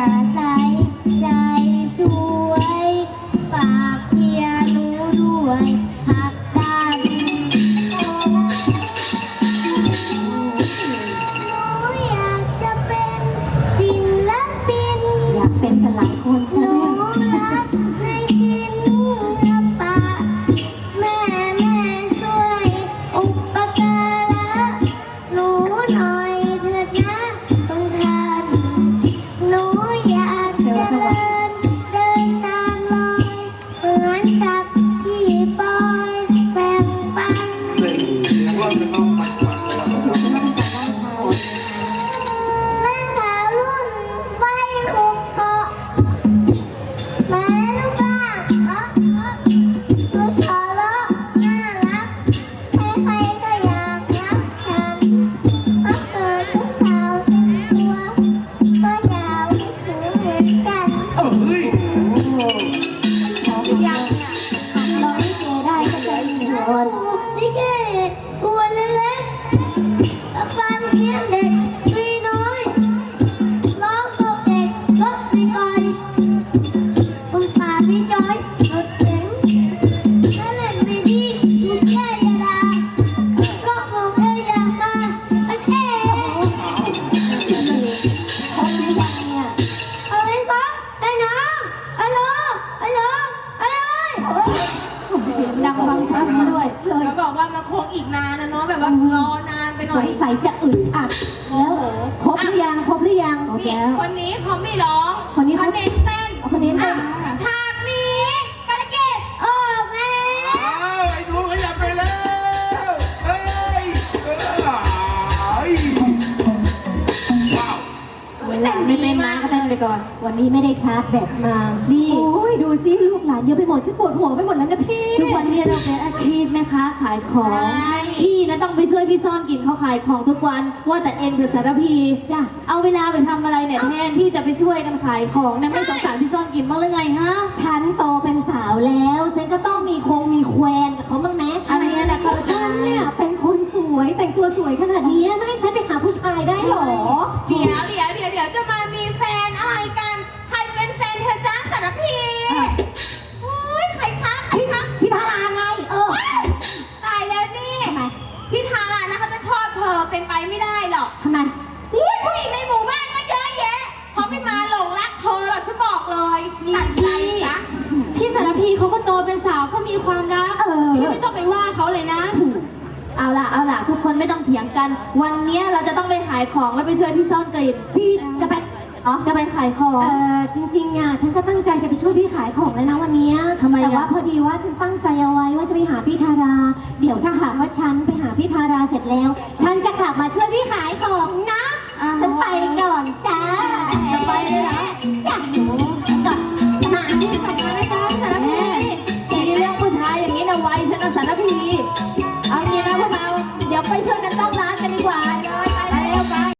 Parasite. เนี่อ้ยป๊ไอ้น้องอะโละโละไรเสียดังฟังชัดซะด้วยแล้วบอกว่ามัคงอีกนานนะเนาะแบบว่ารอนานไปหน่อยใสจะอึดอัดแล้วครบแล้วยัง ครบแล้วยังคนนี้เขาไม่ร้องคนนี้เขา เน้นเต้น คนนี้เต้น เต่นดีมาก็เต้นไปก่อน วันนี้ไม่ได้ชาร์จแบตมา นี่ โอ้ยดูซิลูกหลานเยอะไปหมดฉันปวดหัวไปหมดแล้วนะพี่ทุกวันนี้เราเป็นอาชีพแม่ค้าขายของใช่พี่นะต้องไปช่วยพี่ซ่อนกินเขาขายของทุกวัน ว่าแต่เองคือสารพีจ้ะเอาเวลาไปทำอะไรเนี่ยแทนที่จะไปช่วยกันขายของนะไม่สงสารพี่ซ่อนกินบ้างหรือไงฮะ ฉันโตเป็นสาวแล้วฉันก็ต้องมีคงมีแควนกับเขาบ้างม่อันนี่ยนะเขาฉันเนี่ยเป็นคนสวยแต่งตัวสวยขนาดนี้ไม่ให้ฉันไปหาผู้ชายได้หรอเดี๋ยวเดี๋ยว ไม่ต้องเถียงกัน วันเนี้ยเราจะต้องไปขายของแล้วไปช่วยพี่ซ่อนกลิ่นพี่จะไปอ๋อจะไปขายของ เออจริงๆอะฉันก็ตั้งใจจะไปช่วยพี่ขายของแล้วนะวันเนี้ยทำไมแต่ว่าพอดีว่าฉันตั้งใจเอาไว้ว่าจะไปหาพี่ธารา เดี๋ยวถ้าหากว่าฉันไปหาพี่ธาราเสร็จแล้ว ฉันจะกลับมาช่วยพี่ขายของนะฉันไป